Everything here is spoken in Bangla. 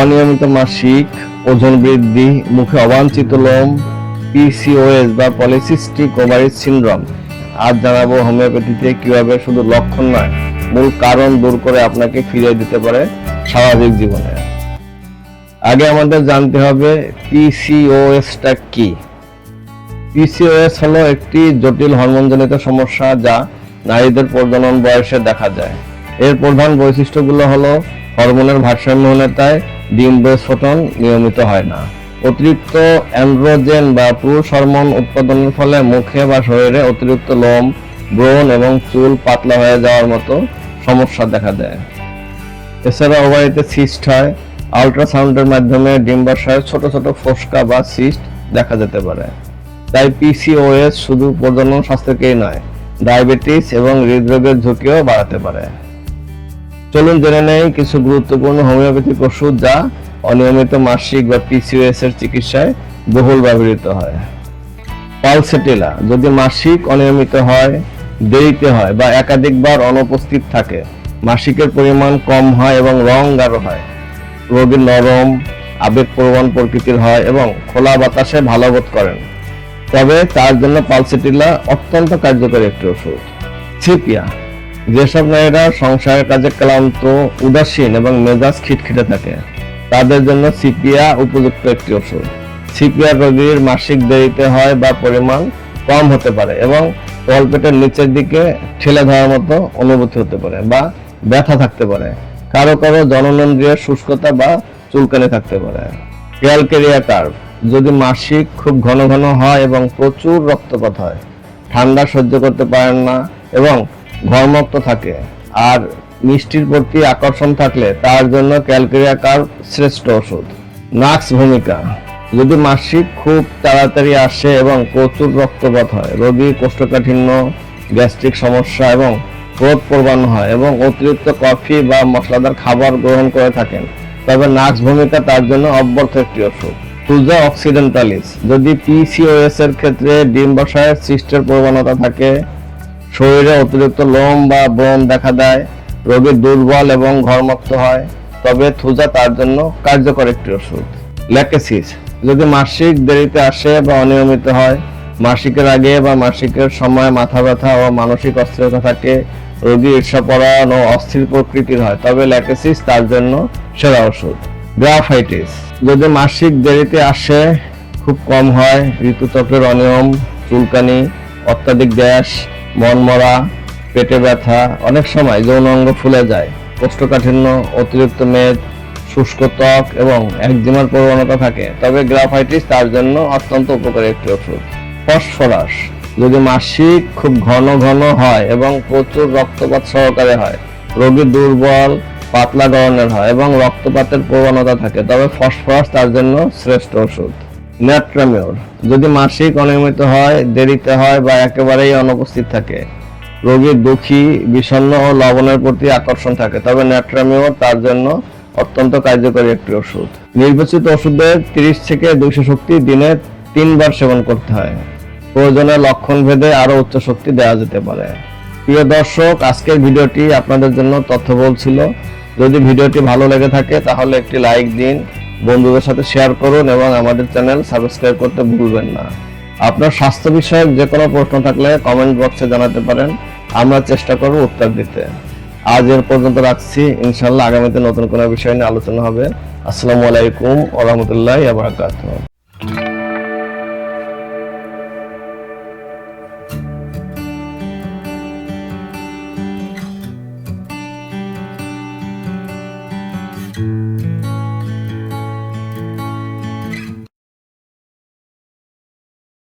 অনিয়মিত মাসিক ওজন বৃদ্ধি, মুখে অবাঞ্ছিত লোম পিসিওএস বা পলিসিস্টিক ওভারিস সিনড্রোম। আজ জানাব হোমিওপ্যাথিতে কীভাবে শুধু লক্ষণ নয়, মূল কারণ দূর করে আপনাকে ফিরিয়ে দিতে পারে স্বাভাবিক জীবনে। আগে আমাদের জানতে হবে পিসিওএসটা কি। পিসিওএস হলো একটি জটিল হরমোনজনিত সমস্যা যা নারীদের প্রজনন বয়সে দেখা যায়। এর প্রধান বৈশিষ্ট্যগুলো হলো হরমোনের ভারসাম্যহীনতায় ডিম স্ফোটন নিয়মিত হয় না। অতিরিক্ত অ্যান্ড্রোজেন বা পুরুষ হরমোন উৎপাদনের ফলে মুখে বা শরীরে অতিরিক্ত লোম, ব্রণ এবং চুল পাতলা হয়ে যাওয়ার মতো সমস্যা দেখা দেয়। এছাড়া ওভারিতে সিস্ট হয়। আল্ট্রাসাউন্ডের মাধ্যমে ডিম্বাশয়ে ছোট ছোট ফোসকা বা সিস্ট দেখা যেতে পারে। তাই পিসিওএস শুধু প্রজনন স্বাস্থ্যকেই নয়, ডায়াবেটিস এবং হৃদরোগের ঝুঁকিও বাড়াতে পারে। চলুন জেনে নেই কিছু গুরুত্বপূর্ণ হোমিওপ্যাথিক ওষুধ যা অনিয়মিত মাসিক বা পিসিওএস এর চিকিৎসায় বহুল ব্যবহৃত হয়। পালসেটিলা যদি মাসিক অনিয়মিত হয়, দেরিতে হয় বা একাধিকবার অনুপস্থিত থাকে, মাসিকের পরিমাণ কম হয় এবং রং গাঢ় হয়, রোগী নরম আবেগপ্রবণ প্রকৃতির হয় এবং খোলা বাতাসে ভালো বোধ করেন। তবে তার জন্য পালসেটিলা অত্যন্ত কার্যকরী একটি ওষুধ। ছিপিয়া যেসব নারীরা সংসারের কাজে ক্লান্ত, উদাসীন এবং মেজাজ খিটখিটে থাকে, তাদের জন্য সিপিয়া উপযুক্ত একটি ওষুধ। সিপিয়া রোগীর মাসিক দেরিতে হয় বা পরিমাণ কম হতে পারে এবং তলপেটের নিচের দিকে ঠেলে ধরার মতো অনুভূতি হতে পারে বা ব্যথা থাকতে পারে। কারও কারও জননেন্দ্রিয় শুষ্কতা বা চুলকানি থাকতে পারে। ক্যালকেরিয়া কার্ভ, যদি মাসিক খুব ঘন ঘন হয় এবং প্রচুর রক্তপাত হয়, ঠান্ডা সহ্য করতে পারেন না এবং ঘর্মক্ত থাকে। আর মিষ্টির প্রতি আকর্ষণ থাকলে তার জন্য ক্যালকেরিয়া কার্ভ শ্রেষ্ঠ ওষুধ। নাক্স ভূমিকা। যদি মাসিক খুব তাড়াতাড়ি আসে এবং প্রচুর রক্তপাত হয়, রোগী কোষ্ঠকাঠিন্য, গ্যাস্ট্রিক সমস্যা এবং ক্রোধ প্রবান্ন হয় এবং অতিরিক্ত কফি বা মশলাদার খাবার গ্রহণ করে থাকেন, তবে নাক্স ভূমিকা তার জন্য অব্যর্থ একটি ওষুধ। টুজা অক্সিডেন্টালিস। যদি পিসিওএস এর ক্ষেত্রে ডিম্বাশয়ের সিস্টের প্রবণতা থাকে শরীরে অতিরিক্ত লোম বা ব্রণ দেখা দেয়, রোগী দুর্বল এবং ঘরমুক্ত হয়, তবে থুজা তার জন্য কার্যকর একটি ওষুধ। ল্যাকেসিস, যদি মাসিক দেরিতে আসে বা অনিয়মিত হয়, মাসিকের আগে বা মাসিকের সময় মাথা ব্যথা ও মানসিক অস্থিরতা থাকে, রোগী ঈর্ষাপরায়ণ ও অস্থির প্রকৃতির হয়, তবে ল্যাকেসিস তার জন্য সেরা ওষুধ। গ্রাফাইটিস, যদি মাসিক দেরিতে আসে, খুব কম হয়, ঋতুচক্রের অনিয়ম, চুলকানি, অত্যাধিক গ্যাস মনমরা, পেটে ব্যথা, অনেক সময় যৌন অঙ্গ ফুলে যায়। কোষ্ঠকাঠিন্য, অতিরিক্ত মেদ, শুষ্ক ত্বক এবং একজিমার প্রবণতা থাকে। তবে গ্রাফাইটিস তার জন্য অত্যন্ত উপকারী একটি ওষুধ। ফসফরাস, যদি মাসিক খুব ঘন ঘন হয় এবং প্রচুর রক্তপাত সহকারে হয়, রোগী দুর্বল, পাতলা ধরনের হয় এবং রক্তপাতের প্রবণতা থাকে, তবে ফসফরাস তার জন্য শ্রেষ্ঠ ওষুধ। ন্যাট্রামিওর যদি মাসিক অনিয়মিত হয়, দেরিতে হয় বা একেবারেই অনুপস্থিত থাকে রোগীর দুঃখী, বিষণ্ণ ও লবণের প্রতি আকর্ষণ থাকে, তবে ন্যাট্রামিওর তার জন্য অত্যন্ত কার্যকরী একটি ওষুধ। নির্বাচিত ওষুধের তিরিশ থেকে দুইশো শক্তি দিনে তিনবার সেবন করতে হয়। প্রয়োজনে লক্ষণ ভেদে আরও উচ্চ শক্তি দেওয়া যেতে পারে। প্রিয় দর্শক, আজকের ভিডিওটি আপনাদের জন্য তথ্যবহুল ছিল। যদি ভিডিওটি ভালো লেগে থাকে, তাহলে একটি লাইক দিন বন্ধুদের সাথে শেয়ার করুন এবং আমাদের চ্যানেল সাবস্ক্রাইব করতে ভুলবেন না। আপনার স্বাস্থ্য বিষয়ক যে কোনো প্রশ্ন থাকলে কমেন্ট বক্সে জানাতে পারেন। আমরা চেষ্টা করব উত্তর দিতে। আজ এর পর্যন্ত রাখছি। ইনশাল্লাহ আগামীতে নতুন কোনো বিষয় নিয়ে আলোচনা হবে। আসসালামু আলাইকুম ওরহমতুল্লাহ বারাকাতুহ।